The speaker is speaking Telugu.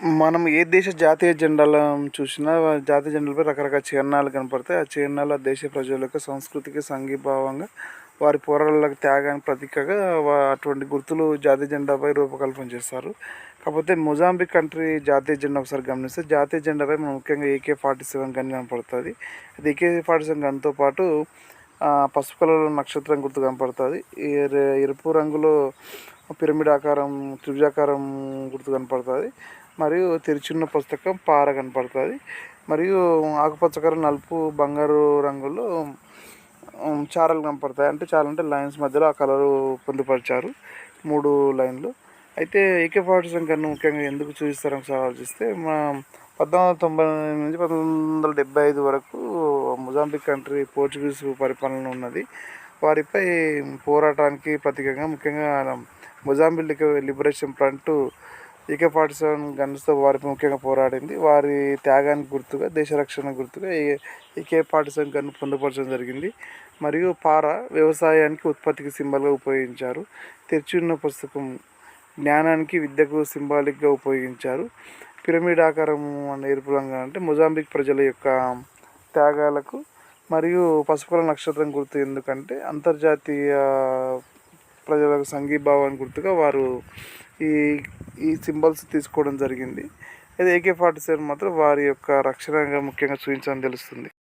మనం ఏ దేశ జాతీయ జెండాలను చూసినా జాతీయ జెండాలపై రకరకాల చిహ్నాలు కనపడతాయి. ఆ చిహ్నాలు ఆ దేశ ప్రజల యొక్క సంస్కృతికి సంఘీభావంగా వారి పోరాటాలకు త్యాగానికి ప్రతీకగా అటువంటి గుర్తులు జాతీయ జెండాపై రూపకల్పన చేస్తారు. కాకపోతే మొజాంబిక్ కంట్రీ జాతీయ జెండా ఒకసారి గమనిస్తే జాతీయ జెండాపై మనం ముఖ్యంగా ఏకే ఫార్టీ సెవెన్ గన్ కనపడుతుంది. అది ఏకే ఫార్టీ సెవెన్ గన్తో పాటు పసుపు కలర్లో నక్షత్రం గుర్తు కనపడుతుంది. ఎరుపు రంగులో పిరమిడ్ ఆకారం త్రిభుజాకారం గుర్తు కనపడుతుంది. మరియు తెరిచున్న పుస్తకం పార కనపడుతుంది. మరియు ఆకుపచ్చ కలర్ నలుపు బంగారు రంగులో చారలు కనపడతాయి. అంటే చాలా అంటే లైన్స్ మధ్యలో ఆ కలరు పొందుపరిచారు. మూడు లైన్లు. అయితే ఏకే ఫార్టీ సెవెన్ కన్నా ముఖ్యంగా ఎందుకు చూపిస్తారని ఒకసారి ఆలోచిస్తే మా పద్నాలుగు వందల తొంభై నుంచి పంతొమ్మిది వందల డెబ్బై ఐదు వరకు మొజాంబిక్ కంట్రీ పోర్చుగీస్ పరిపాలన ఉన్నది. వారిపై పోరాటానికి ప్రతీకంగా ముఖ్యంగా Mozambique liberation front AK forty seven గన్స్తో వారిపై ముఖ్యంగా పోరాడింది. వారి త్యాగానికి గుర్తుగా దేశ రక్షణ గుర్తుగా ఈకే ఫార్టీ సెవెన్ గన్ను పొందుపరచడం జరిగింది. మరియు పార వ్యవసాయానికి ఉత్పత్తికి సింబల్గా ఉపయోగించారు. తెరిచి ఉన్న పుస్తకం జ్ఞానానికి విద్యకు సింబాలిక్గా ఉపయోగించారు. పిరమిడ్ ఆకారం అనే ఎరుపు రంగు అంటే మొజాంబిక్ ప్రజల యొక్క త్యాగాలకు మరియు పసుపుల నక్షత్రం గుర్తు ఎందుకంటే అంతర్జాతీయ ప్రజలకు సంఘీభావాన్ని గుర్తుగా వారు ఈ ఈ సింబల్స్ తీసుకోవడం జరిగింది. అయితే ఏకే ఫార్టీ సెవెన్ మాత్రం వారి యొక్క రక్షణగా ముఖ్యంగా చూపించడం తెలుస్తుంది.